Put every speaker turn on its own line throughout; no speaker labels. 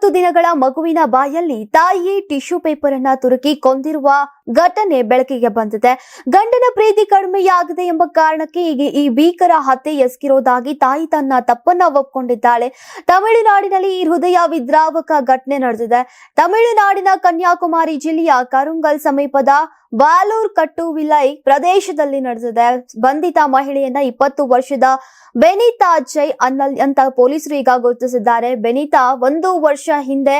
ನಲವತ್ತು ದಿನಗಳ ಮಗುವಿನ ಬಾಯಲ್ಲಿ ತಾಯಿ ಟಿಶ್ಯೂ ಪೇಪರ್ ಅನ್ನ ತುರುಕಿ ಕೊಂದಿರುವ ಘಟನೆ ಬೆಳಕಿಗೆ ಬಂದಿದೆ. ಗಂಡನ ಪ್ರೀತಿ ಕಡಿಮೆಯಾಗಿದೆ ಎಂಬ ಕಾರಣಕ್ಕೆ ಈಗ ಈ ಭೀಕರ ಹತ್ಯೆ ಎಸಗಿರೋದಾಗಿ ತಾಯಿ ತನ್ನ ತಪ್ಪನ್ನ ಒಪ್ಕೊಂಡಿದ್ದಾಳೆ. ತಮಿಳುನಾಡಿನಲ್ಲಿ ಈ ಹೃದಯ ವಿದ್ರಾವಕ ಘಟನೆ ನಡೆದಿದೆ. ತಮಿಳುನಾಡಿನ ಕನ್ಯಾಕುಮಾರಿ ಜಿಲ್ಲೆಯ ಕರುಂಗಲ್ ಸಮೀಪದ ವಾಲೂರ್ ಕಟ್ಟುವಿಲೈ ಪ್ರದೇಶದಲ್ಲಿ ನಡೆದಿದೆ. ಬಂಧಿತ ಮಹಿಳೆಯನ್ನ ಇಪ್ಪತ್ತು ವರ್ಷದ ಬೆನಿತಾ ಜೈ ಅನ್ನ ಅಂತ ಪೊಲೀಸರು ಈಗ ಗುರುತಿಸಿದ್ದಾರೆ. ಬೆನಿತಾ ಒಂದು ವರ್ಷ ಹಿಂದೆ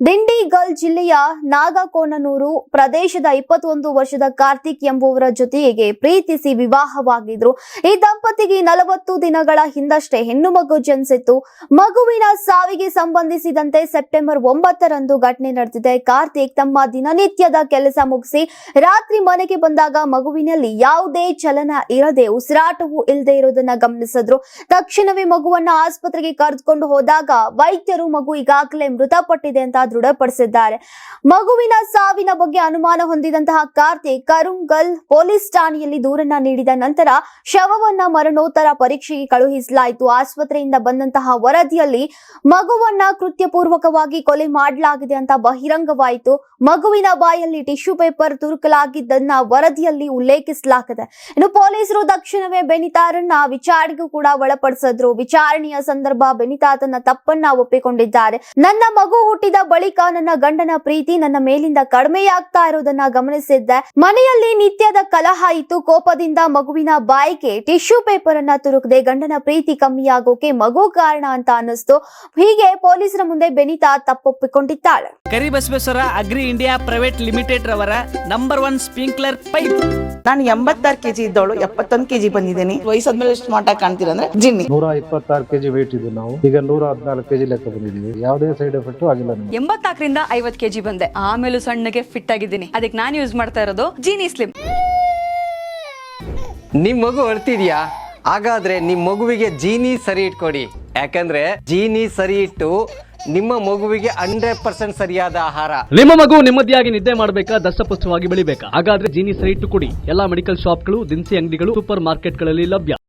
ದಿಂಡಿಗಲ್ ಜಿಲ್ಲೆಯ ನಾಗಕೋನನೂರು ಪ್ರದೇಶದ ಇಪ್ಪತ್ತೊಂದು ವರ್ಷದ ಕಾರ್ತಿಕ್ ಎಂಬುವರ ಜೊತೆಗೆ ಪ್ರೀತಿಸಿ ವಿವಾಹವಾಗಿದ್ರು. ಈ ದಂಪತಿಗೆ ನಲವತ್ತು ದಿನಗಳ ಹಿಂದಷ್ಟೇ ಹೆಣ್ಣು ಮಗು ಜನಿಸಿತ್ತು. ಮಗುವಿನ ಸಾವಿಗೆ ಸಂಬಂಧಿಸಿದಂತೆ ಸೆಪ್ಟೆಂಬರ್ ಒಂಬತ್ತರಂದು ಘಟನೆ ನಡೆದಿದೆ. ಕಾರ್ತಿಕ್ ತಮ್ಮ ದಿನನಿತ್ಯದ ಕೆಲಸ ಮುಗಿಸಿ ರಾತ್ರಿ ಮನೆಗೆ ಬಂದಾಗ ಮಗುವಿನಲ್ಲಿ ಯಾವುದೇ ಚಲನ ಇರದೆ ಉಸಿರಾಟವೂ ಇಲ್ಲದೆ ಇರೋದನ್ನ ಗಮನಿಸಿದ್ರು. ತಕ್ಷಣವೇ ಮಗುವನ್ನ ಆಸ್ಪತ್ರೆಗೆ ಕರೆದುಕೊಂಡು ಹೋದಾಗ ವೈದ್ಯರು ಮಗು ಈಗಾಗಲೇ ಮೃತಪಟ್ಟಿದೆ ಅಂತ ದೃಢಪಡಿಸಿದ್ದಾರೆ. ಮಗುವಿನ ಸಾವಿನ ಬಗ್ಗೆ ಅನುಮಾನ ಹೊಂದಿದಂತಹ ಕಾರ್ತಿಕ್ ಕರುಂಗಲ್ ಪೊಲೀಸ್ ಠಾಣೆಯಲ್ಲಿ ದೂರನ್ನ ನೀಡಿದ ನಂತರ ಶವವನ್ನ ಮರಣೋತ್ತರ ಪರೀಕ್ಷೆಗೆ ಕಳುಹಿಸಲಾಯಿತು. ಆಸ್ಪತ್ರೆಯಿಂದ ಬಂದಂತಹ ವರದಿಯಲ್ಲಿ ಮಗುವನ್ನ ಕೃತ್ಯಪೂರ್ವಕವಾಗಿ ಕೊಲೆ ಮಾಡಲಾಗಿದೆ ಅಂತ ಬಹಿರಂಗವಾಯಿತು. ಮಗುವಿನ ಬಾಯಲ್ಲಿ ಟಿಶ್ಯೂ ಪೇಪರ್ ತುರುಕಲಾಗಿದ್ದನ್ನ ವರದಿಯಲ್ಲಿ ಉಲ್ಲೇಖಿಸಲಾಗಿದೆ. ಇನ್ನು ಪೊಲೀಸರು ತಕ್ಷಣವೇ ಬೆನಿತಾರನ್ನ ವಿಚಾರಣೆಗೂ ಕೂಡ ಒಳಪಡಿಸಿದ್ರು. ವಿಚಾರಣೆಯ ಸಂದರ್ಭ ಬೆನಿತಾ ತನ್ನ ತಪ್ಪನ್ನ ಒಪ್ಪಿಕೊಂಡಿದ್ದಾರೆ. ನನ್ನ ಮಗು ಹುಟ್ಟಿದ ಬಳಿಕ ನನ್ನ ಗಂಡನ ಪ್ರೀತಿ ನನ್ನ ಮೇಲಿಂದ ಕಡಿಮೆಯಾಗ್ತಾ ಇರೋದನ್ನ ಗಮನಿಸಿದ್ದೆ. ಮನೆಯಲ್ಲಿ ನಿತ್ಯದ ಕಲಹ ಇತ್ತು. ಕೋಪದಿಂದ ಮಗುವಿನ ಬಾಯಿಗೆ ಟಿಶ್ಯೂ ಪೇಪರ್ ಅನ್ನ ತುರುಕದೆ ಗಂಡನ ಪ್ರೀತಿ ಕಮ್ಮಿಯಾಗೋಕೆ ಮಗು ಕಾರಣ ಅಂತ ಅನ್ನಿಸ್ತು. ಹೀಗೆ ಪೊಲೀಸರ ಮುಂದೆ ಬೆನಿತಾ ತಪ್ಪೊಪ್ಪಿಕೊಂಡಿದ್ದಾಳೆ.
Karibasaveshwara agri India private limited ರವರ ನಂಬರ್ ಒನ್ ಸ್ಪ್ರಿಂಕ್ಲರ್ ಪೈಪ್.
ನಾನು ಎಂಬತ್ತಾರು ಕೆಜಿ ಇದ್ದವಳು. ಎಪ್ಪತ್ತೊಂದು ಕೆಜಿ ಬಂದಿದ್ದೀನಿ. ವಯಸ್ಸಾದ್ಮೇಲೆ ಸ್ಮಾರ್ಟ್ ಆಗಿ ಕಾಣ್ತೀರ ಅಂದ್ರೆ ಜಿನ್ನಿ.
ನೂರ ಇಪ್ಪತ್ತಾರು ಕೆಜಿ ವೇಟ್ ಇದೆ ನಾವು. ಈಗ ನೂರ ಹದಿನಾಲ್ಕು ಕೆಜಿ ಲೆಕ್ಕ ಬಂದಿದ್ದೀವಿ. ಯಾವುದೇ ಸೈಡ್ ಎಫೆಕ್ಟ್ ಆಗಿಲ್ಲ ನಮಗೆ.
ಎಂಬತ್ನಾಲ್ಕರಿಂದ ಐವತ್ ಕೆಜಿ ಬಂದೆ. ಆಮೇಲೂ ಸಣ್ಣಗೆ ಫಿಟ್ ಆಗಿದ್ದೀನಿ. ಅದಕ್ಕೆ ನಾನು ಯೂಸ್ ಮಾಡ್ತಾ ಇರೋದು ಜೀನಿ ಸ್ಲಿಮ್
ನಿಮ್ ಮಗು ಅಳ್ತಿದ್ಯಾ ಹಾಗಾದ್ರೆ ನಿಮ್ ಮಗುವಿಗೆ ಜೀನಿ ಸರಿ ಇಟ್ಕೊಡಿ. ಯಾಕಂದ್ರೆ ಜೀನಿ ಸರಿ ಇಟ್ಟು ನಿಮ್ಮ ಮಗುವಿಗೆ ಹಂಡ್ರೆಡ್ ಪರ್ಸೆಂಟ್ ಸರಿಯಾದ ಆಹಾರ.
ನಿಮ್ಮ ಮಗು ನೆಮ್ಮದಿಯಾಗಿ ನಿದ್ದೆ ಮಾಡಬೇಕಾ ದಷ್ಟಪುಷ್ಟವಾಗಿ ಬೆಳಿಬೇಕಾ? ಹಾಗಾದ್ರೆ ಜೀನಿ ಸರಿ ಇಟ್ಟು ಕೊಡಿ. ಎಲ್ಲಾ ಮೆಡಿಕಲ್ ಶಾಪ್ಗಳು ದಿನಸಿ ಅಂಗಡಿಗಳು ಸೂಪರ್ ಮಾರ್ಕೆಟ್ಗಳಲ್ಲಿ ಲಭ್ಯ.